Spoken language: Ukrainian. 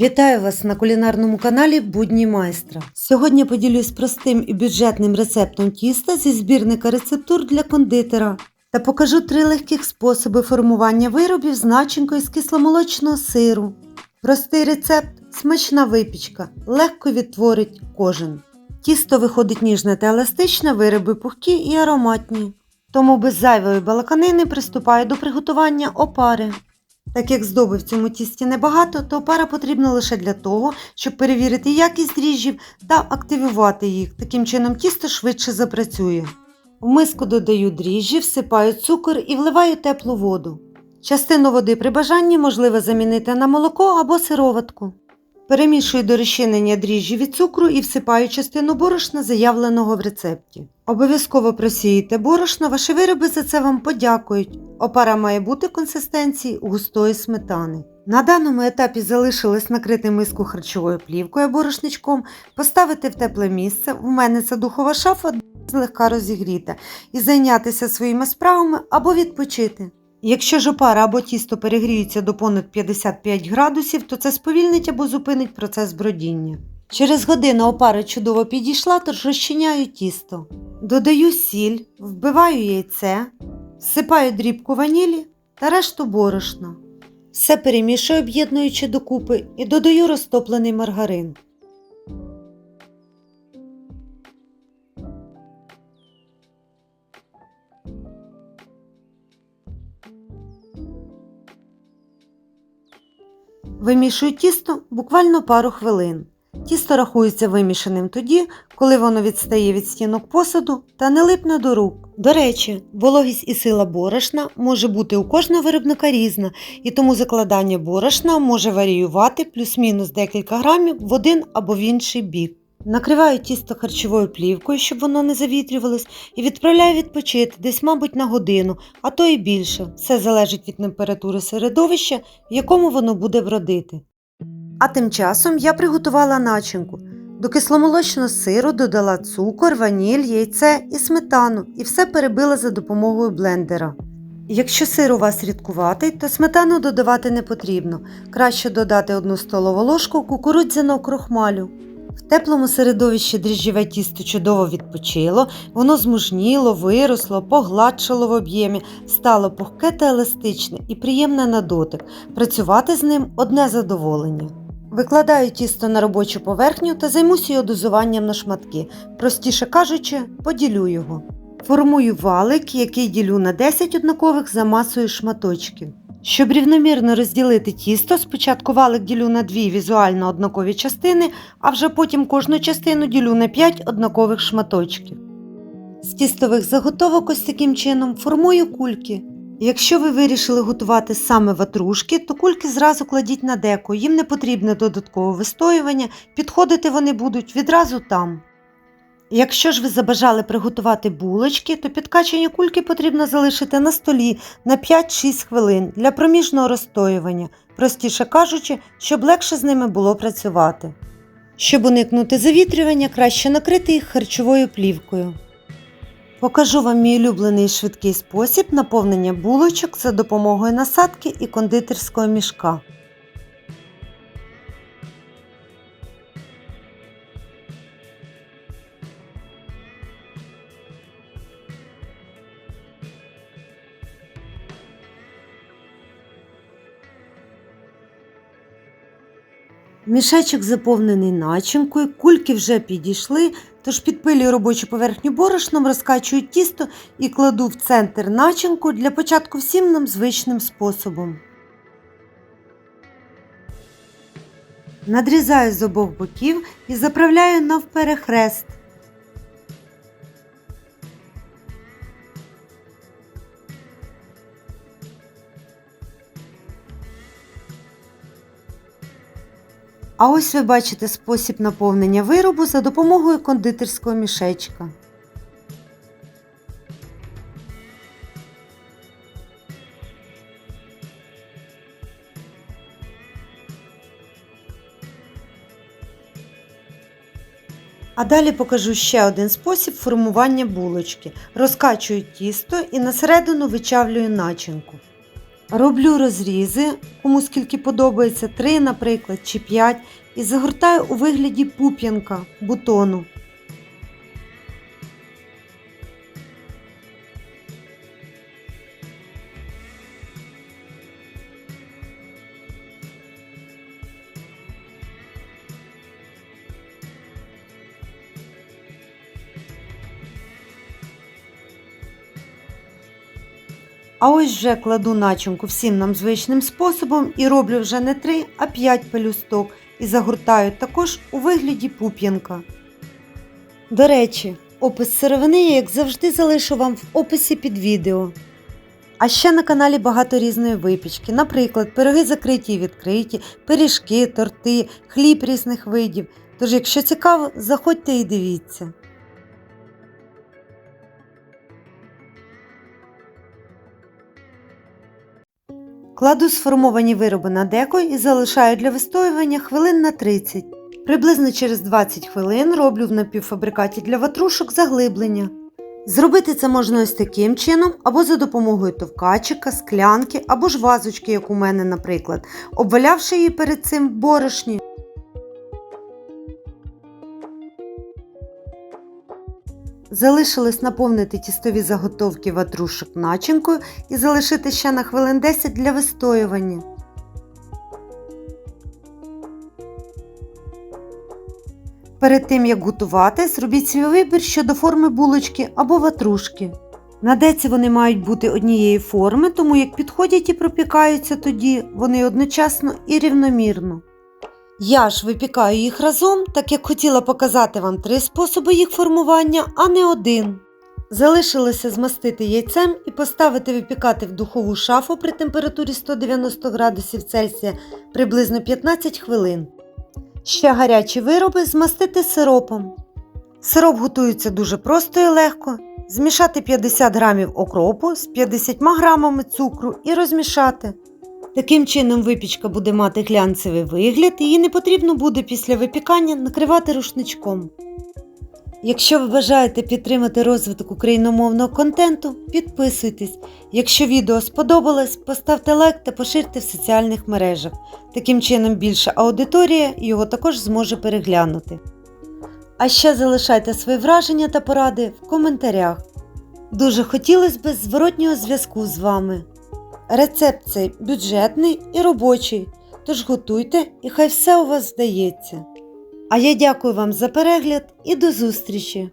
Вітаю вас на кулінарному каналі Будні майстра. Сьогодні поділюсь простим і бюджетним рецептом тіста зі збірника рецептур для кондитера та покажу три легких способи формування виробів з начинкою з кисломолочного сиру. Простий рецепт, смачна випічка, легко відтворить кожен. Тісто виходить ніжне та еластичне, вироби пухкі і ароматні. Тому без зайвої балаканини приступаю до приготування опари. Так як здоби в цьому тісті небагато, то опара потрібна лише для того, щоб перевірити якість дріжджів та активувати їх. Таким чином тісто швидше запрацює. В миску додаю дріжджі, всипаю цукор і вливаю теплу воду. Частину води при бажанні можливо замінити на молоко або сироватку. Перемішую до розчинення дріжджі від цукру і всипаю частину борошна, заявленого в рецепті. Обов'язково просіїте борошно, ваші вироби за це вам подякують. Опара має бути консистенції густої сметани. На даному етапі залишилось накрити миску харчовою плівкою або рушничком, поставити в тепле місце. У мене це духова шафа злегка розігріта, і зайнятися своїми справами або відпочити. Якщо ж опара або тісто перегріються до понад 55 градусів, то це сповільнить або зупинить процес бродіння. Через годину опара чудово підійшла, тож розчиняю тісто. Додаю сіль, вбиваю яйце, всипаю дрібку ванілі та решту борошна. Все перемішую, об'єднуючи докупи, і додаю розтоплений маргарин. Вимішую тісто буквально пару хвилин. Тісто рахується вимішаним тоді, коли воно відстає від стінок посуду та не липне до рук. До речі, вологість і сила борошна може бути у кожного виробника різна, і тому закладання борошна може варіювати плюс-мінус декілька грамів в один або в інший бік. Накриваю тісто харчовою плівкою, щоб воно не завітрювалось, і відправляю відпочити десь, мабуть, на годину, а то і більше. Все залежить від температури середовища, в якому воно буде бродити. А тим часом я приготувала начинку. До кисломолочного сиру додала цукор, ваніль, яйце і сметану і все перебила за допомогою блендера. Якщо сир у вас рідкуватий, то сметану додавати не потрібно. Краще додати одну столову ложку кукурудзяного крохмалю. В теплому середовищі дріжджове тісто чудово відпочило, воно змужніло, виросло, погладшало в об'ємі, стало пухке та еластичне і приємне на дотик. Працювати з ним одне задоволення. Викладаю тісто на робочу поверхню та займуся його дозуванням на шматки. Простіше кажучи, поділю його. Формую валик, який ділю на 10 однакових за масою шматочків. Щоб рівномірно розділити тісто, спочатку валик ділю на дві візуально однакові частини, а вже потім кожну частину ділю на 5 однакових шматочків. З тістових заготовок ось таким чином формую кульки. Якщо ви вирішили готувати саме ватрушки, то кульки зразу кладіть на деко, їм не потрібне додаткове вистоювання, підходити вони будуть відразу там. Якщо ж ви забажали приготувати булочки, то підкачані кульки потрібно залишити на столі на 5-6 хвилин для проміжного розстоювання, простіше кажучи, щоб легше з ними було працювати. Щоб уникнути завітрювання, краще накрити їх харчовою плівкою. Покажу вам мій улюблений швидкий спосіб наповнення булочок за допомогою насадки і кондитерського мішка. Мішечок заповнений начинкою, кульки вже підійшли, тож підпилюю робочу поверхню борошном, розкачую тісто і кладу в центр начинку для початку всім нам звичним способом. Надрізаю з обох боків і заправляю навперехрест. А ось ви бачите спосіб наповнення виробу за допомогою кондитерського мішечка. А далі покажу ще один спосіб формування булочки. Розкачую тісто і на середину вичавлюю начинку. Роблю розрізи, кому скільки подобається, 3, наприклад, чи 5, і загортаю у вигляді пуп'янка бутону. А ось вже кладу начинку всім нам звичним способом і роблю вже не 3, а 5 пелюсток і загортаю також у вигляді пуп'янка. До речі, опис сировини я, як завжди, залишу вам в описі під відео. А ще на каналі багато різної випічки, наприклад, пироги закриті і відкриті, пиріжки, торти, хліб різних видів. Тож, якщо цікаво, заходьте і дивіться. Кладу сформовані вироби на деко і залишаю для вистоювання хвилин на 30. Приблизно через 20 хвилин роблю в напівфабрикаті для ватрушок заглиблення. Зробити це можна ось таким чином, або за допомогою товкачика, склянки, або ж вазочки, як у мене, наприклад, обвалявши її перед цим борошні. Залишилось наповнити тістові заготовки ватрушок начинкою і залишити ще на хвилин 10 для вистоювання. Перед тим як готувати, зробіть свій вибір щодо форми булочки або ватрушки. На деці вони мають бути однієї форми, тому як підходять і пропікаються тоді, вони одночасно і рівномірно. Я ж випікаю їх разом, так як хотіла показати вам три способи їх формування, а не один. Залишилося змастити яйцем і поставити випікати в духову шафу при температурі 190 градусів Цельсія приблизно 15 хвилин. Ще гарячі вироби змастити сиропом. Сироп готується дуже просто і легко. Змішати 50 г окропу з 50 грамами цукру і розмішати. Таким чином випічка буде мати глянцевий вигляд, її не потрібно буде після випікання накривати рушничком. Якщо ви бажаєте підтримати розвиток україномовного контенту, підписуйтесь. Якщо відео сподобалось, поставте лайк та поширте в соціальних мережах. Таким чином більша аудиторія його також зможе переглянути. А ще залишайте свої враження та поради в коментарях. Дуже хотілося б зворотнього зв'язку з вами. Рецепт цей бюджетний і робочий, тож готуйте і хай все у вас здається. А я дякую вам за перегляд і до зустрічі!